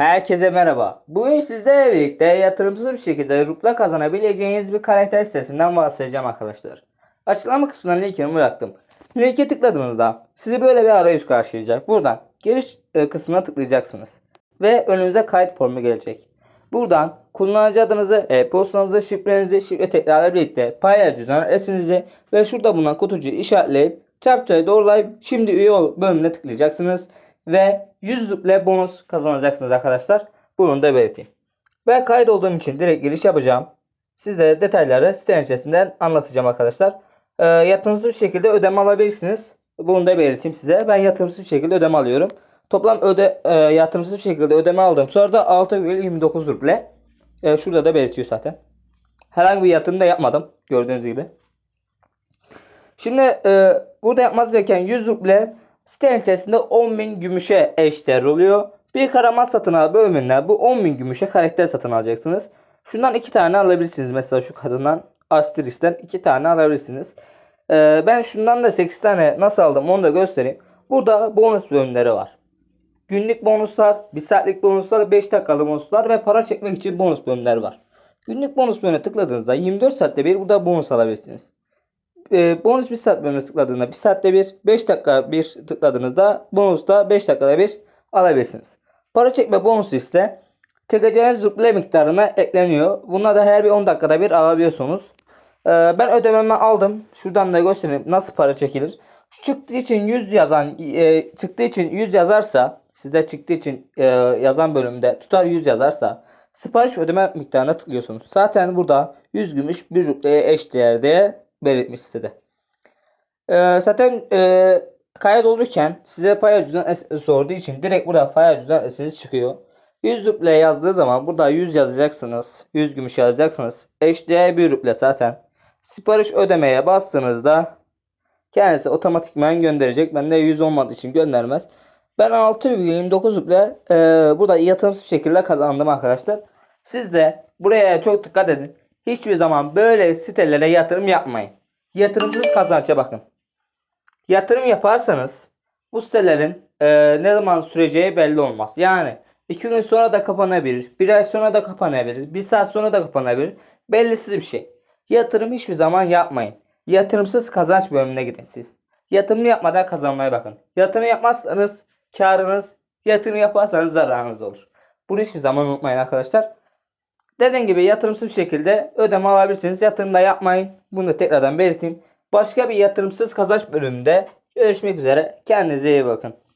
Herkese merhaba. Bugün sizlerle birlikte yatırımsız bir şekilde rupla kazanabileceğiniz bir karakter sitesinden bahsedeceğim arkadaşlar. Açıklama kısmına linkini bıraktım. Linke tıkladığınızda sizi böyle bir arayüz karşılayacak. Buradan giriş e, kısmına tıklayacaksınız. Ve önünüze kayıt formu gelecek. Buradan kullanıcı adınızı, e-postanızı, şifrenizi, şifre tekrarla birlikte paylaşıcı adresinizi ve şurada bulunan kutucuğu işaretleyip çarpçayı doğrulayıp şimdi üye ol bölümüne tıklayacaksınız ve 100 ruble bonus kazanacaksınız arkadaşlar. Bunu da belirteyim. Ben kayıt olduğum için direkt giriş yapacağım. Size detayları sitenin içerisinden anlatacağım arkadaşlar. Ee, yatırımsız bir şekilde ödeme alabilirsiniz. Bunu da belirteyim size. Ben yatırımsız bir şekilde ödeme alıyorum. Toplam öde e, yatırımsız bir şekilde ödeme aldığım sonra da 6,29 ruble. E, şurada da belirtiyor zaten. Herhangi bir yatırım da yapmadım. Gördüğünüz gibi. Şimdi e, burada yapmanız gereken 100 ruble sitenin içerisinde 10.000 gümüşe eşdeğer oluyor. Bir karamaz satın al bölümünden bu 10.000 gümüşe karakter satın alacaksınız. Şundan iki tane alabilirsiniz. Mesela şu kadından Asteris'ten iki tane alabilirsiniz. E, ben şundan da 8 tane nasıl aldım onu da göstereyim. Burada bonus bölümleri var. Günlük bonuslar, 1 saatlik bonuslar, 5 dakikalık bonuslar ve para çekmek için bonus bölümler var. Günlük bonus bölümüne tıkladığınızda 24 saatte bir burada bonus alabilirsiniz e, bonus 1 saat bölümüne tıkladığında 1 saatte bir 5 dakika bir tıkladığınızda bonus da 5 dakikada bir alabilirsiniz. Para çekme bonusu ise çekeceğiniz ruble miktarına ekleniyor. Bunlar da her bir 10 dakikada bir alabiliyorsunuz. E, ben ödememi aldım. Şuradan da göstereyim nasıl para çekilir. Çıktığı için 100 yazan e, çıktığı için 100 yazarsa sizde çıktığı için e, yazan bölümde tutar 100 yazarsa sipariş ödeme miktarına tıklıyorsunuz. Zaten burada 100 gümüş 1 rubleye eş değerde belirtmiş sitede. Ee, zaten e, kayıt olurken size pay cüzdan sorduğu için direkt burada pay cüzdan esiniz çıkıyor. 100 ruble yazdığı zaman burada 100 yazacaksınız. 100 gümüş yazacaksınız. Eşdeğer 1 ruble zaten. Sipariş ödemeye bastığınızda kendisi otomatikman gönderecek. Bende 100 olmadığı için göndermez. Ben 6,29 ruble e, burada yatırımsız şekilde kazandım arkadaşlar. Siz de buraya çok dikkat edin. Hiçbir zaman böyle sitelere yatırım yapmayın. Yatırımsız kazança bakın. Yatırım yaparsanız bu sitelerin e, ne zaman süreceği belli olmaz. Yani 2 gün sonra da kapanabilir. Bir ay sonra da kapanabilir. Bir saat sonra da kapanabilir. Bellisiz bir şey. Yatırım hiçbir zaman yapmayın. Yatırımsız kazanç bölümüne gidin siz. Yatırım yapmadan kazanmaya bakın. Yatırım yapmazsanız karınız, yatırım yaparsanız zararınız olur. Bunu hiçbir zaman unutmayın arkadaşlar. Dediğim gibi yatırımsız bir şekilde ödeme alabilirsiniz. Yatırım da yapmayın. Bunu da tekrardan belirteyim. Başka bir yatırımsız kazanç bölümünde görüşmek üzere. Kendinize iyi bakın.